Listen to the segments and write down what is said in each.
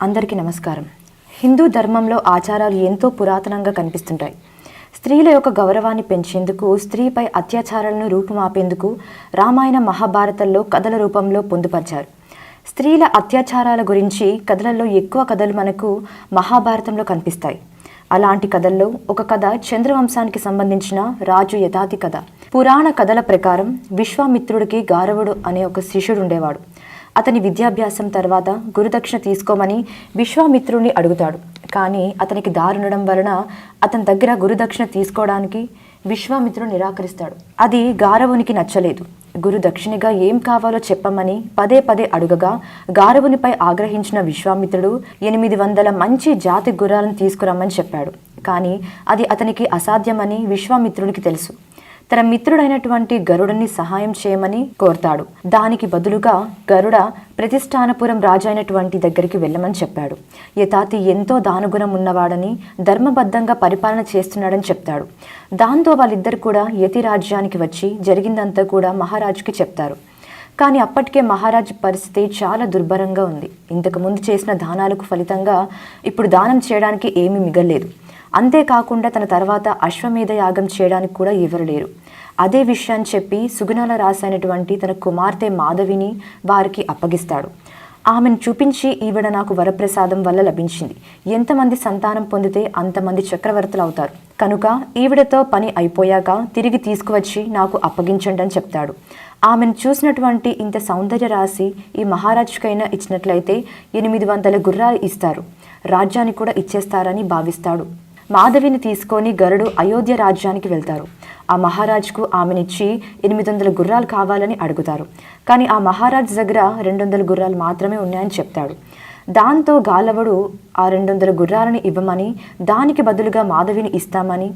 అందరికీ నమస్కారం. హిందూ ధర్మంలో ఆచారాలు ఎంతో పురాతనంగా కనిపిస్తుంటాయి. స్త్రీల యొక్క గౌరవాన్ని పెంచేందుకు స్త్రీపై అత్యాచారాలను రూపుమాపేందుకు రామాయణ మహాభారతంలో కథల రూపంలో పొందుపరిచారు. స్త్రీల అత్యాచారాల గురించి కథలలో ఎక్కువ కథలు మనకు మహాభారతంలో కనిపిస్తాయి. అలాంటి కథల్లో ఒక కథ చంద్రవంశానికి సంబంధించిన రాజు యథాతి కథ. పురాణ కథల ప్రకారం విశ్వామిత్రుడికి గారవుడు అనే ఒక శిష్యుడు ఉండేవాడు. అతని విద్యాభ్యాసం తర్వాత గురుదక్షిణ తీసుకోమని విశ్వామిత్రుని అడుగుతాడు. కానీ అతనికి దారుండడం వలన అతని దగ్గర గురుదక్షిణ తీసుకోవడానికి విశ్వామిత్రుడు నిరాకరిస్తాడు. అది గారవునికి నచ్చలేదు. గురు దక్షిణగా ఏం కావాలో చెప్పమని పదే పదే అడుగగా గారవునిపై ఆగ్రహించిన విశ్వామిత్రుడు ఎనిమిది వందల మంచి జాతి గుర్రాలను తీసుకురమ్మని చెప్పాడు. కానీ అది అతనికి అసాధ్యమని విశ్వామిత్రుడికి తెలుసు. తన మిత్రుడైనటువంటి గరుడని సహాయం చేయమని కోరతాడు. దానికి బదులుగా గరుడ ప్రతిష్టానపురం రాజు అయినటువంటి దగ్గరికి వెళ్ళమని చెప్పాడు. యథాతి ఎంతో దానుగుణం ఉన్నవాడని ధర్మబద్ధంగా పరిపాలన చేస్తున్నాడని చెప్తాడు. దాంతో వాళ్ళిద్దరు కూడా యతి రాజ్యానికి వచ్చి జరిగిందంతా కూడా మహారాజుకి చెప్తారు. కానీ అప్పటికే మహారాజు పరిస్థితి చాలా దుర్భరంగా ఉంది. ఇంతకు ముందు చేసిన దానాలకు ఫలితంగా ఇప్పుడు దానం చేయడానికి ఏమీ మిగలేదు అంతేకాకుండా తన తర్వాత అశ్వమేధ యాగం చేయడానికి కూడా ఎవరు లేరు. అదే విషయాన్ని చెప్పి సుగుణాల రాసైనటువంటి తన కుమార్తె మాధవిని వారికి అప్పగిస్తాడు. ఆమెను చూపించి ఈవిడ నాకు వరప్రసాదం వల్ల లభించింది. ఎంతమంది సంతానం పొందితే అంతమంది చక్రవర్తులు అవుతారు. కనుక ఈవిడతో పని అయిపోయాక తిరిగి తీసుకువచ్చి నాకు అప్పగించండి అని చెప్తాడు. ఆమెను చూసినటువంటి ఇంత సౌందర్య రాశి ఈ మహారాజుకైనా ఇచ్చినట్లయితే ఎనిమిది వందల గుర్రాలు ఇస్తారు. రాజ్యాన్ని కూడా ఇచ్చేస్తారని భావిస్తాడు. మాధవిని తీసుకొని గరుడు అయోధ్య రాజ్యానికి వెళ్తారు. ఆ మహారాజుకు ఆమెనిచ్చి ఎనిమిది వందల గుర్రాలు కావాలని అడుగుతారు. కానీ ఆ మహారాజ్ దగ్గర రెండు వందల గుర్రాలు మాత్రమే ఉన్నాయని చెప్తాడు. దాంతో గాలవుడు ఆ రెండు వందల గుర్రాలను ఇవ్వమని దానికి బదులుగా మాధవిని ఇస్తామని.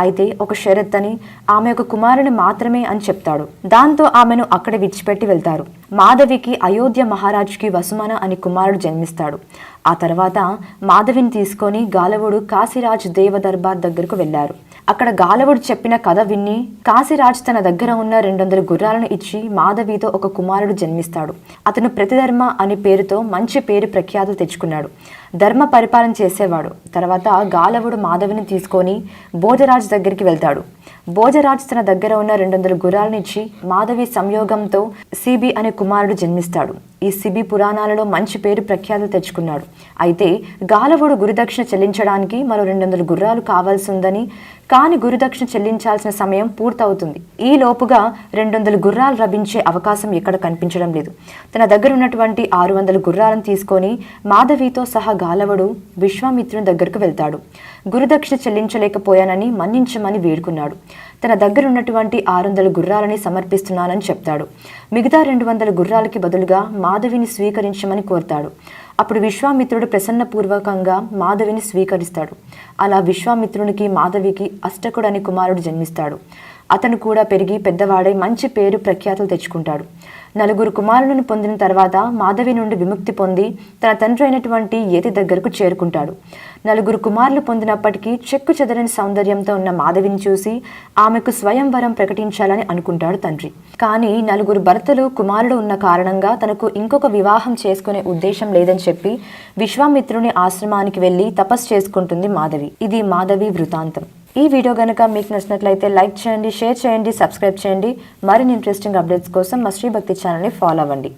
అయితే ఒక షరత్ అని ఆమె ఒక కుమారుని మాత్రమే అని చెప్తాడు. దాంతో ఆమెను అక్కడ విడిచిపెట్టి వెళ్తారు. మాధవికి అయోధ్య మహారాజుకి వసుమన అని కుమారుడు జన్మిస్తాడు. ఆ తర్వాత మాధవిని తీసుకొని గాలవుడు కాశీరాజ్ దేవ దర్బార్ దగ్గరకు వెళ్ళారు. అక్కడ గాలవుడు చెప్పిన కథ విన్ని కాశీరాజ్ తన దగ్గర ఉన్న రెండు వందల గుర్రాలను ఇచ్చి మాధవితో ఒక కుమారుడు జన్మిస్తాడు. అతను ప్రతిధర్మ అనే పేరుతో మంచి పేరు ప్రఖ్యాతులు తెచ్చుకున్నాడు. ధర్మ పరిపాలన చేసేవాడు. తర్వాత గాలవుడు మాధవిని తీసుకొని భోజరాజ్ దగ్గరికి వెళ్తాడు. భోజరాజ్ తన దగ్గర ఉన్న రెండు వందల గుర్రాలను ఇచ్చి మాధవి సంయోగంతో సిబి అనే కుమారుడు జన్మిస్తాడు. ఈ సిబి పురాణాలలో మంచి పేరు ప్రఖ్యాతులు తెచ్చుకున్నాడు. అయితే గాలవుడు గురుదక్షిణ చెల్లించడానికి మరో రెండు వందల గుర్రాలు కావాల్సి ఉందని కానీ గురుదక్షిణ చెల్లించాల్సిన సమయం పూర్తవుతుంది. ఈ లోపుగా రెండు వందల గుర్రాలు లభించే అవకాశం ఎక్కడ కనిపించడం లేదు. తన దగ్గర ఉన్నటువంటి ఆరు వందల గుర్రాలను తీసుకొని మాధవితో సహా గాలవుడు విశ్వామిత్రుని దగ్గరకు వెళ్తాడు. గురుదక్షిణ చెల్లించలేకపోయానని మన్నించమని వేడుకున్నాడు. తన దగ్గర ఉన్నటువంటి ఆరు వందల గుర్రాలని సమర్పిస్తున్నానని చెప్తాడు. మిగతా రెండు వందల గుర్రాలకి బదులుగా మాధవిని స్వీకరించమని కోరతాడు. అప్పుడు విశ్వామిత్రుడు ప్రసన్నపూర్వకంగా మాధవిని స్వీకరిస్తాడు. అలా విశ్వామిత్రునికి మాధవికి అష్టకుడు అనే కుమారుడు జన్మిస్తాడు. అతను కూడా పెరిగి పెద్దవాడై మంచి పేరు ప్రఖ్యాతులు తెచ్చుకుంటాడు. నలుగురు కుమారులను పొందిన తర్వాత మాధవి నుండి విముక్తి పొంది తన తండ్రి అయినటువంటి యతి దగ్గరకు చేరుకుంటాడు. నలుగురు కుమారులు పొందినప్పటికీ చెక్కు చెదరని సౌందర్యంతో ఉన్న మాధవిని చూసి ఆమెకు స్వయంవరం ప్రకటించాలని అనుకుంటాడు తండ్రి. కానీ నలుగురు భర్తలు కుమారుడు ఉన్న కారణంగా తనకు ఇంకొక వివాహం చేసుకునే ఉద్దేశం లేదని చెప్పి విశ్వామిత్రుని ఆశ్రమానికి వెళ్ళి తపస్సు చేసుకుంటుంది మాధవి. ఇది మాధవి వృతాంతం ఈ వీడియో కనుక మీకు నచ్చినట్లయితే లైక్ చేయండి షేర్ చేయండి సబ్స్క్రైబ్ చేయండి. మరిన్ని ఇంట్రెస్టింగ్ అప్డేట్స్ కోసం మా శ్రీ భక్తి ఛానల్ని ఫాలో అవ్వండి.